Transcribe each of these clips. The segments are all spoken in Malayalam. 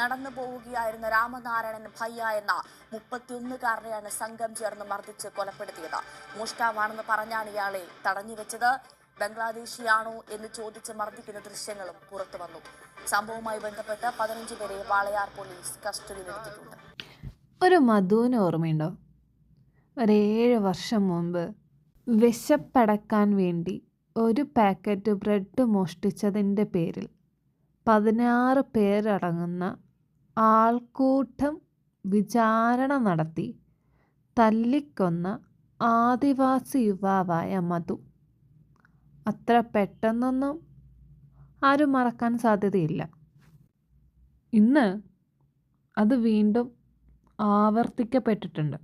നടന്നു പോവുകയായിരുന്ന രാമനാരായണൻ ഭയ്യ എന്ന മുപ്പത്തിയൊന്നുകാരനെയാണ് സംഘം ചേർന്ന് മർദ്ദിച്ച് കൊലപ്പെടുത്തിയത്. മോഷ്ടാവാണെന്ന് പറഞ്ഞാണ് ഇയാളെ തടഞ്ഞു വെച്ചത് ബംഗ്ലാദേശിയാണോ എന്ന് ചോദിച്ച് മർദ്ദിക്കുന്ന ദൃശ്യങ്ങളും പുറത്തു വന്നു. സംഭവവുമായി ബന്ധപ്പെട്ട് പതിനഞ്ച് പേരെ വാളയാർ പോലീസ് കസ്റ്റഡിയിലെടുത്തിട്ടുണ്ട്. ഒരു മധുവിന് ഓർമ്മയുണ്ടോ? ഒരേഴ് വർഷം മുമ്പ് വിശപ്പടക്കാൻ വേണ്ടി ഒരു പാക്കറ്റ് ബ്രെഡ് മോഷ്ടിച്ചതിന്റെ പേരിൽ പതിനാറ് പേരടങ്ങുന്ന ആൾക്കൂട്ടം വിചാരണ നടത്തി. തല്ലിക്കൊന്ന ആദിവാസി യുവാവായ മധു. അത്ര പെട്ടെന്നൊന്നും ആരും മറക്കാൻ സാധ്യതയില്ല. ഇന്ന് അത് വീണ്ടും ആവർത്തിക്കപ്പെട്ടിട്ടുണ്ട്.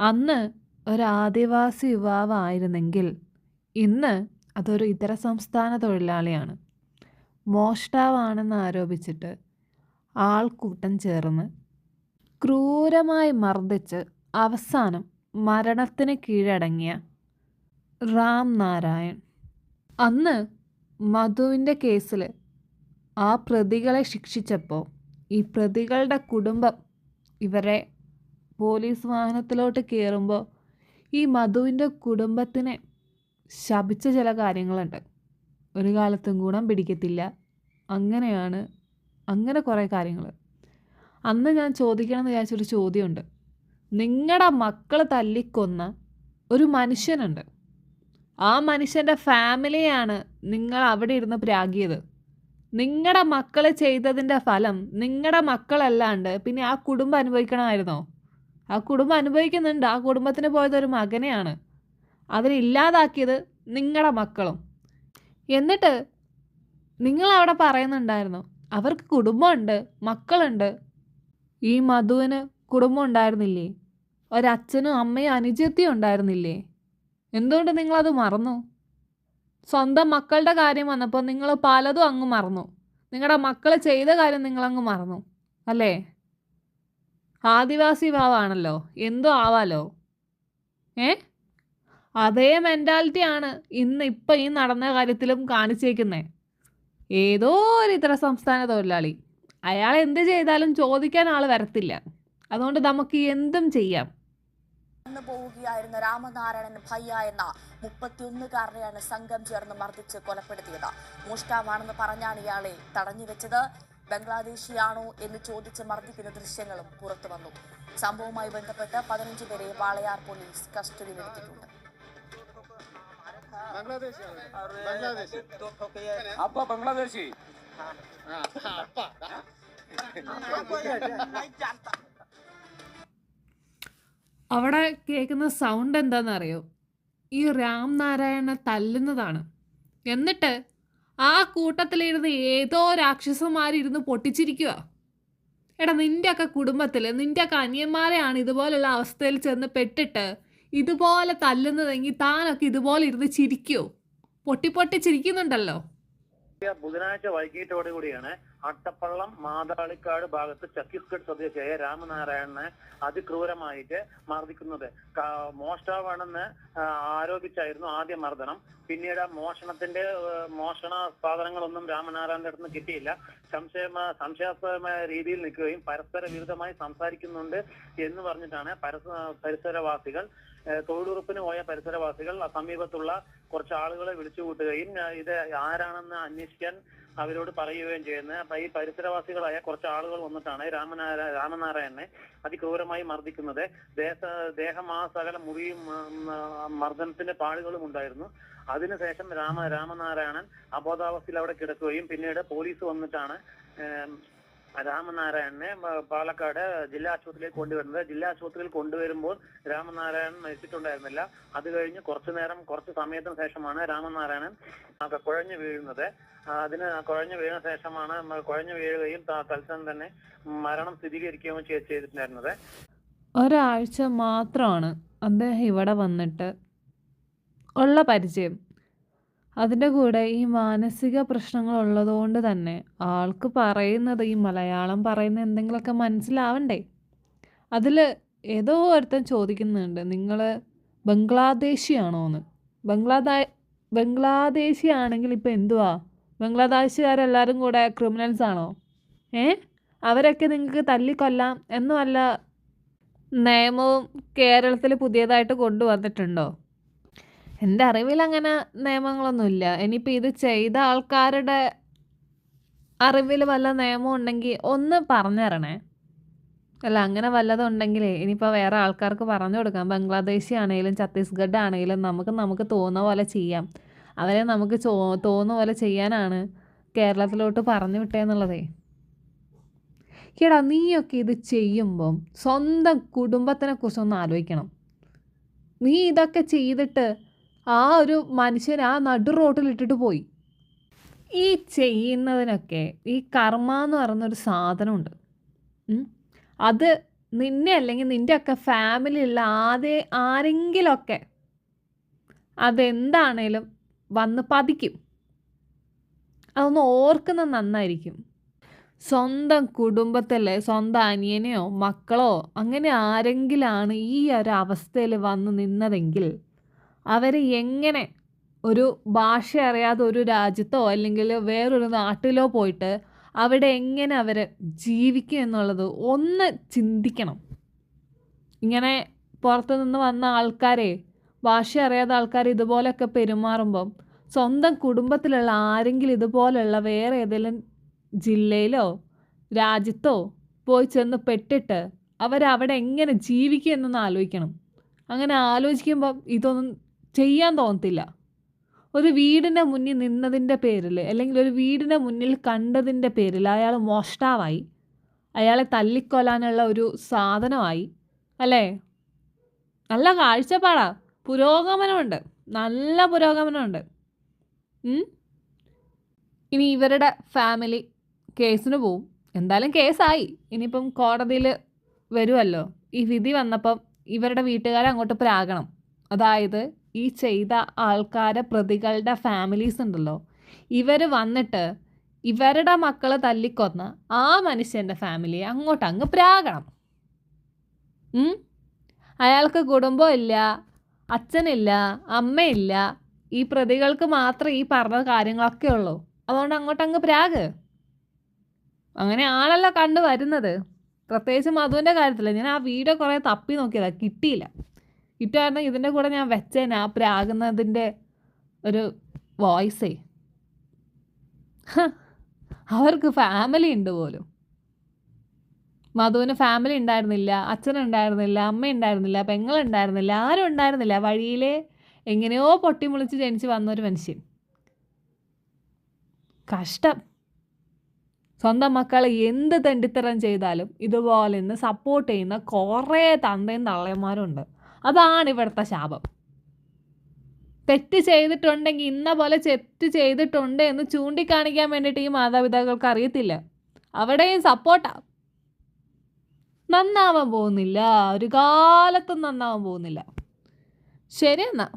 അന്ന് ഒരു ആദിവാസി യുവാവായിരുന്നെങ്കിൽ ഇന്ന് അതൊരു ഇതര സംസ്ഥാന തൊഴിലാളിയാണ്. മോഷ്ടാവാണെന്ന് ആരോപിച്ചിട്ട് ആൾക്കൂട്ടം ചേർന്ന് ക്രൂരമായി മർദ്ദിച്ച് അവസാനം മരണത്തിന് കീഴടങ്ങിയ റാം നാരായൺ. അന്ന് മധുവിന്റെ കേസിൽ ആ പ്രതികളെ ശിക്ഷിച്ചപ്പോൾ ഈ പ്രതികളുടെ കുടുംബം ഇവരെ പോലീസ് വാഹനത്തിലോട്ട് കയറുമ്പോൾ ഈ മധുവിന്റെ കുടുംബത്തിനെ ശപിച്ച ചില കാര്യങ്ങളുണ്ട്. ഒരു കാലത്തും ഗുണം പിടിക്കത്തില്ല. അങ്ങനെയാണ് അങ്ങനെ കുറേ കാര്യങ്ങൾ. അന്ന് ഞാൻ ചോദിക്കണം എന്ന് വിചാരിച്ചൊരു ചോദ്യമുണ്ട്. നിങ്ങളുടെ മക്കൾ തല്ലിക്കൊന്ന ഒരു മനുഷ്യനുണ്ട്. ആ മനുഷ്യന്റെ ഫാമിലിയാണ് നിങ്ങൾ അവിടെ ഇരുന്ന് പ്രാഗിയത്. നിങ്ങളുടെ മക്കൾ ചെയ്തതിന്റെ ഫലം നിങ്ങളുടെ മക്കളല്ലാണ്ട് പിന്നെ ആ കുടുംബം അനുഭവിക്കണമായിരുന്നോ? ആ കുടുംബം അനുഭവിക്കുന്നുണ്ട്. ആ കുടുംബത്തിന് പോയത് ഒരു മകനെയാണ്. അതിനില്ലാതാക്കിയത് നിങ്ങളുടെ മക്കളും. എന്നിട്ട് നിങ്ങൾ അവിടെ പറയുന്നുണ്ടായിരുന്നു അവർക്ക് കുടുംബമുണ്ട് മക്കളുണ്ട്. ഈ മധുവിന് കുടുംബം ഉണ്ടായിരുന്നില്ലേ? ഒരച്ഛനും അമ്മയും അനുജത്തിയും ഉണ്ടായിരുന്നില്ലേ? എന്തുകൊണ്ട് നിങ്ങളത് മറന്നു? സ്വന്തം മക്കളുടെ കാര്യം വന്നപ്പോൾ നിങ്ങൾ പലതും അങ്ങ് മറന്നു. നിങ്ങളുടെ മക്കൾ ചെയ്ത കാര്യം നിങ്ങളങ്ങ് മറന്നു അല്ലേ? ആദിവാസി ഭാവാണല്ലോ എന്തോ ആവാലോ? ഏ? അതേ മെന്റാലിറ്റിയാണ് ഇന്ന് ഇപ്പം ഈ നടന്ന കാര്യത്തിലും കാണിച്ചേക്കുന്നേ. ഏതോ ഒരു ഇതര സംസ്ഥാന തൊഴിലാളി. അയാൾ എന്ത് ചെയ്താലും ചോദിക്കാൻ ആൾ വരത്തില്ല. അതുകൊണ്ട് നമുക്ക് എന്തും ചെയ്യാം. നടന്നു പോവുകയായിരുന്ന രാമനാരായണൻ ഭയ്യ എന്ന മുപ്പത്തിയൊന്നുകാരനെയാണ് സംഘം ചേർന്ന് മർദ്ദിച്ച് കൊലപ്പെടുത്തിയത്. മോഷ്ടാവാണെന്ന് പറഞ്ഞാണ് ഇയാളെ തടഞ്ഞു വെച്ചത് ബംഗ്ലാദേശിയാണോ എന്ന് ചോദിച്ച് മർദ്ദിക്കുന്ന ദൃശ്യങ്ങളും പുറത്തു വന്നു സംഭവവുമായി ബന്ധപ്പെട്ട് പതിനഞ്ച് പേരെ വാളയാർ പോലീസ് കസ്റ്റഡിയിലെടുത്തിട്ടുണ്ട്. ബംഗ്ലാദേശ്. അപ്പ ബംഗ്ലാദേശി. അവിടെ കേൾക്കുന്ന സൗണ്ട് എന്താണെന്നറിയോ? ഈ രാം നാരായണ തല്ലുന്നതാണ്. എന്നിട്ട് ആ കൂട്ടത്തിലിരുന്ന് ഏതോ രാക്ഷസന്മാരിരുന്ന് പൊട്ടിച്ചിരിക്കുക എടാ നിന്റെയൊക്കെ കുടുംബത്തിൽ നിന്റെയൊക്കെ അനിയന്മാരെയാണ് ഇതുപോലുള്ള അവസ്ഥയിൽ ചെന്ന് പെട്ടിട്ട് ഇതുപോലെ തല്ലുന്നതെങ്കിൽ താനൊക്കെ ഇതുപോലെ ഇരുന്ന് ചിരിക്കോ. പൊട്ടി പൊട്ടി ചിരിക്കുന്നുണ്ടല്ലോ. ബുധനാഴ്ച വൈകിട്ടോടെ കൂടിയാണ് അട്ടപ്പള്ളം മാതാളിക്കാട് ഭാഗത്ത് ഛത്തീസ്ഗഡ് സ്വദേശിയായ രാമനാരായണനെ അതിക്രൂരമായിട്ട് മർദ്ദിക്കുന്നത്. മോഷ്ടാവാണെന്ന് ആരോപിച്ചായിരുന്നു ആദ്യ മർദ്ദനം. പിന്നീട് മോഷണത്തിന്റെ മോഷണ സാധനങ്ങളൊന്നും രാമനാരായണന്റെ അടുത്ത് കിട്ടിയില്ല. സംശയ സംശയാസ്പദമായ രീതിയിൽ നിൽക്കുകയും പരസ്പര വിരുദ്ധമായി സംസാരിക്കുന്നുണ്ട് എന്ന് പറഞ്ഞിട്ടാണ് പരസ പരിസരവാസികൾ തൊഴിലുറപ്പിന് പോയ പരിസരവാസികൾ സമീപത്തുള്ള കുറച്ച് ആളുകളെ വിളിച്ചു കൂട്ടുകയും ഇത് ആരാണെന്ന് അന്വേഷിക്കാൻ അവരോട് പറയുകയും ചെയ്യുന്നത് അപ്പൊ ഈ പരിസരവാസികളായ കുറച്ച് ആളുകൾ വന്നിട്ടാണ് രാമനാരായ രാമനാരായണനെ അതിക്രൂരമായി മർദ്ദിക്കുന്നത്. മുറിയും സകല മുറിയും മർദ്ദനത്തിന്റെ പാടുകളും ഉണ്ടായിരുന്നു. അതിനുശേഷം രാമ രാമനാരായണൻ അബോധാവസ്ഥയിൽ അവിടെ കിടക്കുകയും പിന്നീട് പോലീസ് വന്നിട്ടാണ് രാമനാരായണനെ പാലക്കാട് ജില്ലാ ആശുപത്രിയിൽ കൊണ്ടുവരുന്നത്. ജില്ലാ ആശുപത്രിയിൽ കൊണ്ടുവരുമ്പോൾ രാമനാരായണൻ മരിച്ചിട്ടുണ്ടായിരുന്നില്ല. അത് കഴിഞ്ഞ് കുറച്ചു നേരം കുറച്ച് സമയത്തിന് ശേഷമാണ് രാമനാരായണൻ കുഴഞ്ഞു വീഴുന്നത്. അതിന് കുഴഞ്ഞു വീഴുന്ന ശേഷമാണ് കുഴഞ്ഞു വീഴുകയും തത്സം തന്നെ മരണം സ്ഥിരീകരിക്കുകയും ചെയ്- ചെയ്തിട്ടുണ്ടായിരുന്നത്. ഒരാഴ്ച മാത്രമാണ് അദ്ദേഹം ഇവിടെ വന്നിട്ട് ഉള്ള പരിചയം. അതിന്റെ കൂടെ ഈ മാനസിക പ്രശ്നങ്ങൾ ഉള്ളതുകൊണ്ട് തന്നെ ആൾക്ക് പറയുന്നത് ഈ മലയാളം പറയുന്ന എന്തെങ്കിലുമൊക്കെ മനസ്സിലാവണ്ടേ? അതിൽ ഏതോ ഒരുത്തൻ ചോദിക്കുന്നുണ്ട് നിങ്ങൾ ബംഗ്ലാദേശിയാണോ എന്ന് ബംഗ്ലാദേ ബംഗ്ലാദേശി ആണെങ്കിൽ ഇപ്പോൾ എന്തുവാ? ബംഗ്ലാദേശുകാരെല്ലാവരും കൂടെ ക്രിമിനൽസ് ആണോ? ഏ? അവരൊക്കെ നിങ്ങൾക്ക് തല്ലിക്കൊല്ലാം എന്നുമല്ല നിയമവും കേരളത്തിൽ പുതിയതായിട്ട് കൊണ്ടുവന്നിട്ടുണ്ടോ? എന്റെ അറിവിൽ അങ്ങനെ നിയമങ്ങളൊന്നുമില്ല. ഇനിയിപ്പോൾ ഇത് ചെയ്ത ആൾക്കാരുടെ അറിവിൽ വല്ല നിയമം ഉണ്ടെങ്കിൽ ഒന്ന് പറഞ്ഞു തരണേ അല്ല അങ്ങനെ വല്ലതും ഉണ്ടെങ്കിലേ ഇനിയിപ്പോൾ വേറെ ആൾക്കാർക്ക് പറഞ്ഞു കൊടുക്കാം. ബംഗ്ലാദേശി ആണെങ്കിലും ഛത്തീസ്ഗഡ് ആണെങ്കിലും നമുക്ക് നമുക്ക് തോന്നുന്ന പോലെ ചെയ്യാം. അവരെ നമുക്ക് ചോ തോന്നുന്ന പോലെ ചെയ്യാനാണ് കേരളത്തിലോട്ട് പറഞ്ഞു വിട്ടേന്നുള്ളതേ. കേടാ നീയൊക്കെ ഇത് ചെയ്യുമ്പം സ്വന്തം കുടുംബത്തിനെ കുറിച്ചൊന്ന് ആലോചിക്കണം. നീ ഇതൊക്കെ ചെയ്തിട്ട് ആ ഒരു മനുഷ്യൻ ആ നടു റോട്ടിൽ ഇട്ടിട്ട് പോയി. ഈ ചെയ്യുന്നതിനൊക്കെ ഈ കർമ്മ എന്ന് പറയുന്നൊരു സാധനമുണ്ട്. അത് നിന്നെ അല്ലെങ്കിൽ നിന്റെയൊക്കെ ഫാമിലിയുള്ള ആദ്യ ആരെങ്കിലുമൊക്കെ അതെന്താണേലും വന്ന് പതിക്കും. അതൊന്ന് ഓർക്കുന്നത് നന്നായിരിക്കും. സ്വന്തം കുടുംബത്തിലെ സ്വന്തം അനിയനെയോ മക്കളോ അങ്ങനെ ആരെങ്കിലാണ് ഈ ഒരു അവസ്ഥയിൽ വന്ന് നിന്നതെങ്കിൽ അവർ എങ്ങനെ ഒരു ഭാഷ അറിയാതെ ഒരു രാജ്യത്തോ അല്ലെങ്കിൽ വേറൊരു നാട്ടിലോ പോയിട്ട് അവിടെ എങ്ങനെ അവർ ജീവിക്കും എന്നുള്ളത് ഒന്ന് ചിന്തിക്കണം. ഇങ്ങനെ പുറത്തു നിന്ന് വന്ന ആൾക്കാരെ ഭാഷ അറിയാത്ത ആൾക്കാർ ഇതുപോലെയൊക്കെ പെരുമാറുമ്പം സ്വന്തം കുടുംബത്തിലുള്ള ആരെങ്കിലും ഇതുപോലെയുള്ള വേറെ ഏതെങ്കിലും ജില്ലയിലോ രാജ്യത്തോ പോയി ചെന്ന് പെട്ടിട്ട് അവരവിടെ എങ്ങനെ ജീവിക്കും എന്നൊന്ന് ആലോചിക്കണം. അങ്ങനെ ആലോചിക്കുമ്പം ഇതൊന്നും ചെയ്യാൻ തോന്നത്തില്ല. ഒരു വീടിന്റെ മുന്നിൽ നിന്നതിന്റെ പേരിൽ അല്ലെങ്കിൽ ഒരു വീടിന്റെ മുന്നിൽ കണ്ടതിന്റെ പേരിൽ അയാൾ മോഷ്ടാവായി. അയാളെ തല്ലിക്കൊല്ലാനുള്ള ഒരു സാധനമായി അല്ലേ? നല്ല കാഴ്ചപ്പാടാ. പുരോഗമനമുണ്ട്. നല്ല പുരോഗമനമുണ്ട്? ഇനി ഇവരുടെ ഫാമിലി കേസിന് പോവും. എന്തായാലും കേസായി. ഇനിയിപ്പം കോടതിയിൽ വരുമല്ലോ ഈ വിധി വന്നപ്പം ഇവരുടെ വീട്ടുകാരെ അങ്ങോട്ട് പ്രാകണം. അതായത് ഈ ചെയ്ത ആൾക്കാരെ പ്രതികളുടെ ഫാമിലീസ് ഉണ്ടല്ലോ. ഇവർ വന്നിട്ട് ഇവരുടെ മക്കളെ തല്ലിക്കൊന്ന ആ മനുഷ്യന്റെ ഫാമിലിയെ അങ്ങോട്ട് അങ്ങ് പ്രാകണം? അയാൾക്ക് കുടുംബം ഇല്ല അച്ഛനില്ല അമ്മയില്ല ഈ പ്രതികൾക്ക് മാത്രമേ ഈ പറഞ്ഞ കാര്യങ്ങളൊക്കെ ഉള്ളൂ. അതുകൊണ്ട് അങ്ങോട്ട് അങ്ങ് പ്രാഗ്. അങ്ങനെ ആണല്ലോ കണ്ടു വരുന്നത് പ്രത്യേകിച്ച് മധുവിന്റെ കാര്യത്തിൽ ഞാൻ ആ വീഡിയോ കുറേ തപ്പി നോക്കിയതാണ് കിട്ടിയില്ല. കിട്ടുമായിരുന്നു ഇതിന്റെ കൂടെ ഞാൻ വെച്ചേനെ ആ പ്രാകുന്നതിന്റെ ഒരു വോയിസേ. അവർക്ക് ഫാമിലി ഉണ്ട് പോലും. മധുവിന് ഫാമിലി ഉണ്ടായിരുന്നില്ല അച്ഛനുണ്ടായിരുന്നില്ല അമ്മ ഉണ്ടായിരുന്നില്ല പെങ്ങളുണ്ടായിരുന്നില്ല ആരും ഉണ്ടായിരുന്നില്ല. വഴിയിലെ എങ്ങനെയോ പൊട്ടിമുളിച്ച് ജനിച്ച് വന്നൊരു മനുഷ്യൻ. കഷ്ടം. സ്വന്തം മക്കളെ എന്ത് തെണ്ടിത്തരം ചെയ്താലും ഇതുപോലെ നിന്ന് സപ്പോർട്ട് ചെയ്യുന്ന കുറേ തന്തയും തള്ളയന്മാരുണ്ട് അതാണ് ഇവിടുത്തെ ശാപം. തെറ്റ് ചെയ്തിട്ടുണ്ടെങ്കിൽ ഇന്ന പോലെ തെറ്റ് ചെയ്തിട്ടുണ്ട് എന്ന് ചൂണ്ടിക്കാണിക്കാൻ വേണ്ടിയിട്ട് ഈ മാതാപിതാക്കൾക്ക് അറിയത്തില്ല. അവിടെയും സപ്പോർട്ടാ. നന്നാവാൻ പോകുന്നില്ല. ഒരു കാലത്തും നന്നാവാൻ പോകുന്നില്ല. ശരി എന്നാ.